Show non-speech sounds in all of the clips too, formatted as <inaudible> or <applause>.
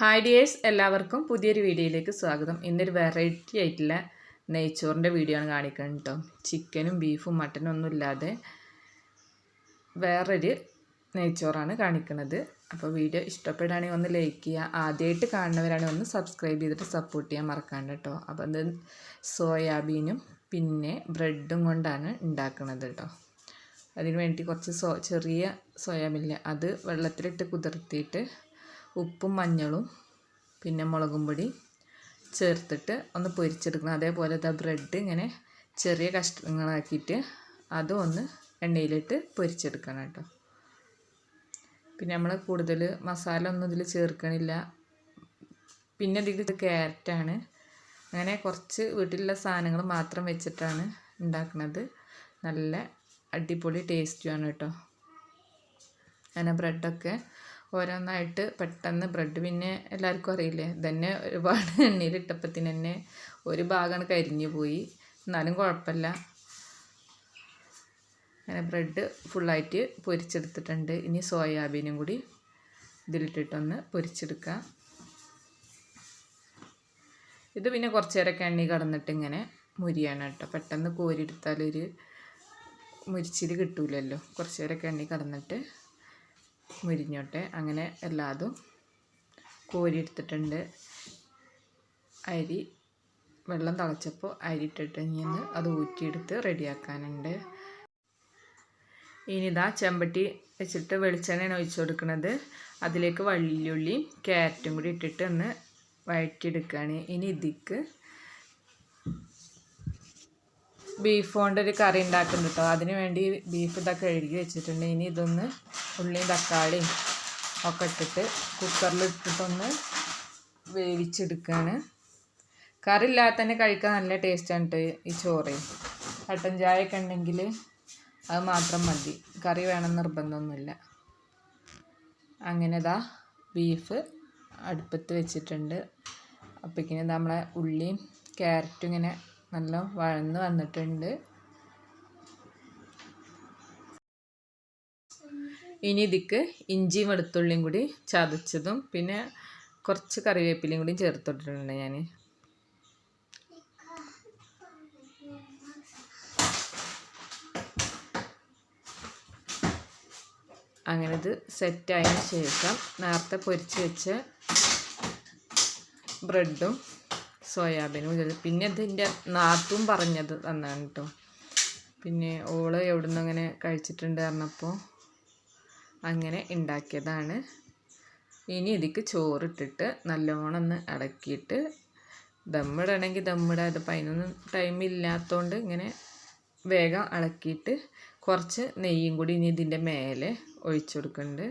Hi dears എല്ലാവർക്കും പുതിയൊരു വീഡിയോയിലേക്ക് സ്വാഗതം. ഇന്നൊരു വെറൈറ്റി ആയിട്ടുള്ള നെയ്ച്ചോറിന്റെ വീഡിയോ ആണ് കാണിക്കുന്നത് കേട്ടോ ചിക്കനും ബീഫും മട്ടനും ഒന്നും ഇല്ലാതെ വേറൊരു നെയ്ച്ചോറാണ് കാണിക്കുന്നത്. അപ്പോൾ വീഡിയോ ഇഷ്ടപ്പെടുകയാണെങ്കിൽ ഒന്ന് ലൈക്ക് ചെയ്യുക. ആദ്യമായിട്ട് കാണുന്നവരാണെങ്കിൽ ഒന്ന് സബ്സ്ക്രൈബ് ചെയ്തിട്ട് സപ്പോർട്ട് ചെയ്യാൻ മറക്കാണ്ട് കേട്ടോ അപ്പോൾ അത് സോയാബീനും പിന്നെ ബ്രെഡും കൊണ്ടാണ് ഉണ്ടാക്കുന്നത് കേട്ടോ അതിന് വേണ്ടി കുറച്ച് സോ ചെറിയ സോയാബീനിൽ അത് വെള്ളത്തിലിട്ട് കുതിർത്തിയിട്ട് ഉപ്പും മഞ്ഞളും പിന്നെ മുളകും പൊടി ചേർത്തിട്ട് ഒന്ന് പൊരിച്ചെടുക്കണം. അതേപോലെ ഇതാ ബ്രെഡ് ഇങ്ങനെ ചെറിയ കഷ്ണങ്ങളാക്കിയിട്ട് അതും ഒന്ന് എണ്ണയിലിട്ട് പൊരിച്ചെടുക്കണം കേട്ടോ. പിന്നെ നമ്മൾ കൂടുതൽ മസാല ഒന്നും ഇതിൽ ചേർക്കണില്ല. പിന്നെ ഇതിൽ ക്യാരറ്റാണ്. അങ്ങനെ കുറച്ച് വീട്ടിലുള്ള സാധനങ്ങൾ മാത്രം വെച്ചിട്ടാണ് ഉണ്ടാക്കുന്നത് നല്ല അടിപൊളി ടേസ്റ്റുമാണ് കേട്ടോ. അങ്ങനെ ബ്രെഡൊക്കെ ഓരോന്നായിട്ട് പെട്ടെന്ന് ബ്രെഡ് പിന്നെ എല്ലാവർക്കും അറിയില്ലേ? ഇതന്നെ ഒരുപാട് <laughs> എണ്ണയിലിട്ടപ്പത്തിന് തന്നെ ഒരു ഭാഗമാണ് കരിഞ്ഞു പോയി. എന്നാലും കുഴപ്പമില്ല. അങ്ങനെ ബ്രെഡ് ഫുള്ളായിട്ട് പൊരിച്ചെടുത്തിട്ടുണ്ട്. ഇനി സോയാബീനും കൂടി ഇതിലിട്ടിട്ടൊന്ന് പൊരിച്ചെടുക്കാം. ഇത് പിന്നെ കുറച്ച് നേരമൊക്കെ എണ്ണി കടന്നിട്ട് ഇങ്ങനെ മുരിയാണ് കേട്ടോ. പെട്ടെന്ന് കോരിയെടുത്താലൊരു മുരിച്ചിൽ കിട്ടൂലല്ലോ. കുറച്ച് നേരമൊക്കെ എണ്ണി കടന്നിട്ട് മുരിഞ്ഞോട്ടെ. അങ്ങനെ എല്ലാതും കോരിയെടുത്തിട്ടുണ്ട്. അരി വെള്ളം തിളച്ചപ്പോൾ അരി ഇട്ടിട്ട് ഇനി അത് ഊറ്റിയെടുത്ത് റെഡിയാക്കാനുണ്ട്. ഇനിതാ ചെമ്പട്ടി വെച്ചിട്ട് വെളിച്ചെണ്ണയാണ് ഒഴിച്ചു കൊടുക്കുന്നത്. അതിലേക്ക് വള്ളിയുള്ളിയും ക്യാരറ്റും കൂടി ഇട്ടിട്ട് ഒന്ന് വഴറ്റിയെടുക്കുകയാണ്. ഇനി ഇതിക്ക് ബീഫ് ഒരു കറി ഉണ്ടാക്കുന്നു കേട്ടോ അതിന് വേണ്ടി ബീഫ് ഇതൊക്കെ കഴുകി വെച്ചിട്ടുണ്ട്. ഇനി ഇതൊന്ന് ഉള്ളിയും തക്കാളിയും ഒക്കെ ഇട്ടിട്ട് കുക്കറിൽ ഇട്ടിട്ടൊന്ന് വേവിച്ചെടുക്കുകയാണ് കറി ഇല്ലാതെ തന്നെ കഴിക്കാൻ നല്ല ടേസ്റ്റാണ് കേട്ടോ ഈ ചോറ്. കട്ടൻ ചായ ഒക്കെ ഉണ്ടെങ്കിൽ അത് മാത്രം മതി. കറി വേണം നിർബന്ധമൊന്നുമില്ല. അങ്ങനെ ഇതാ ബീഫ് അടുപ്പത്ത് വെച്ചിട്ടുണ്ട്. അപ്പോഴേക്കിനും നമ്മളെ ഉള്ളിയും ക്യാരറ്റും ഇങ്ങനെ നല്ല വഴന്ന് വന്നിട്ടുണ്ട്. ഇനി ഇതിക്ക് ഇഞ്ചിയും വെളുത്തുള്ളിയും കൂടി ചതച്ചതും പിന്നെ കുറച്ച് കറിവേപ്പിലയും കൂടി ചേർത്തിട്ടുണ്ട് ഞാൻ അങ്ങനെ ഇത് സെറ്റായതിന് ശേഷം നേരത്തെ പൊരിച്ച് വെച്ച ബ്രെഡും സോയാബീനും പിന്നെ ഇതിന്റെ നാത്തും പറഞ്ഞത് തന്നാണ് കേട്ടോ പിന്നെ ഓൾ എവിടുന്ന് അങ്ങനെ കഴിച്ചിട്ടുണ്ട് പറഞ്ഞപ്പോൾ അങ്ങനെ ഉണ്ടാക്കിയതാണ് ഇനി ഇതിക്ക് ചോറിട്ടിട്ട് നല്ലോണം ഒന്ന് അടക്കിയിട്ട് ദമ്മിടണമെങ്കിൽ ദമ്മിടാം. അത് അതിനൊന്നും ടൈം ഇല്ലാത്തതുകൊണ്ട് ഇങ്ങനെ വേഗം അളക്കിയിട്ട് കുറച്ച് നെയ്യും കൂടി ഇനി ഇതിന്റെ മേലെ ഒഴിച്ചു കൊടുക്കുന്നുണ്ട്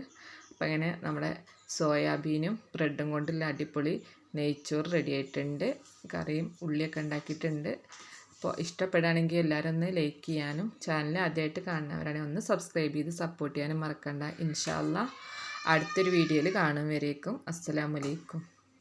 അപ്പം ഇങ്ങനെ നമ്മുടെ സോയാബീനും ബ്രെഡും കൊണ്ടുള്ള അടിപൊളി നെയ്ച്ചോറ് റെഡി ആയിട്ടുണ്ട്. കറിയും ഉള്ളിയൊക്കെ ഉണ്ടാക്കിയിട്ടുണ്ട്. അപ്പോൾ ഇഷ്ടപ്പെടുകയാണെങ്കിൽ എല്ലാവരും ഒന്ന് ലൈക്ക് ചെയ്യാനും ചാനൽ ആദ്യമായിട്ട് കാണുന്നവരാണെങ്കിൽ ഒന്ന് സബ്സ്ക്രൈബ് ചെയ്ത് സപ്പോർട്ട് ചെയ്യാനും മറക്കണ്ട. ഇൻഷാല്ല അടുത്തൊരു വീഡിയോയിൽ കാണും വരേക്കും. അസ്സലാമലൈക്കും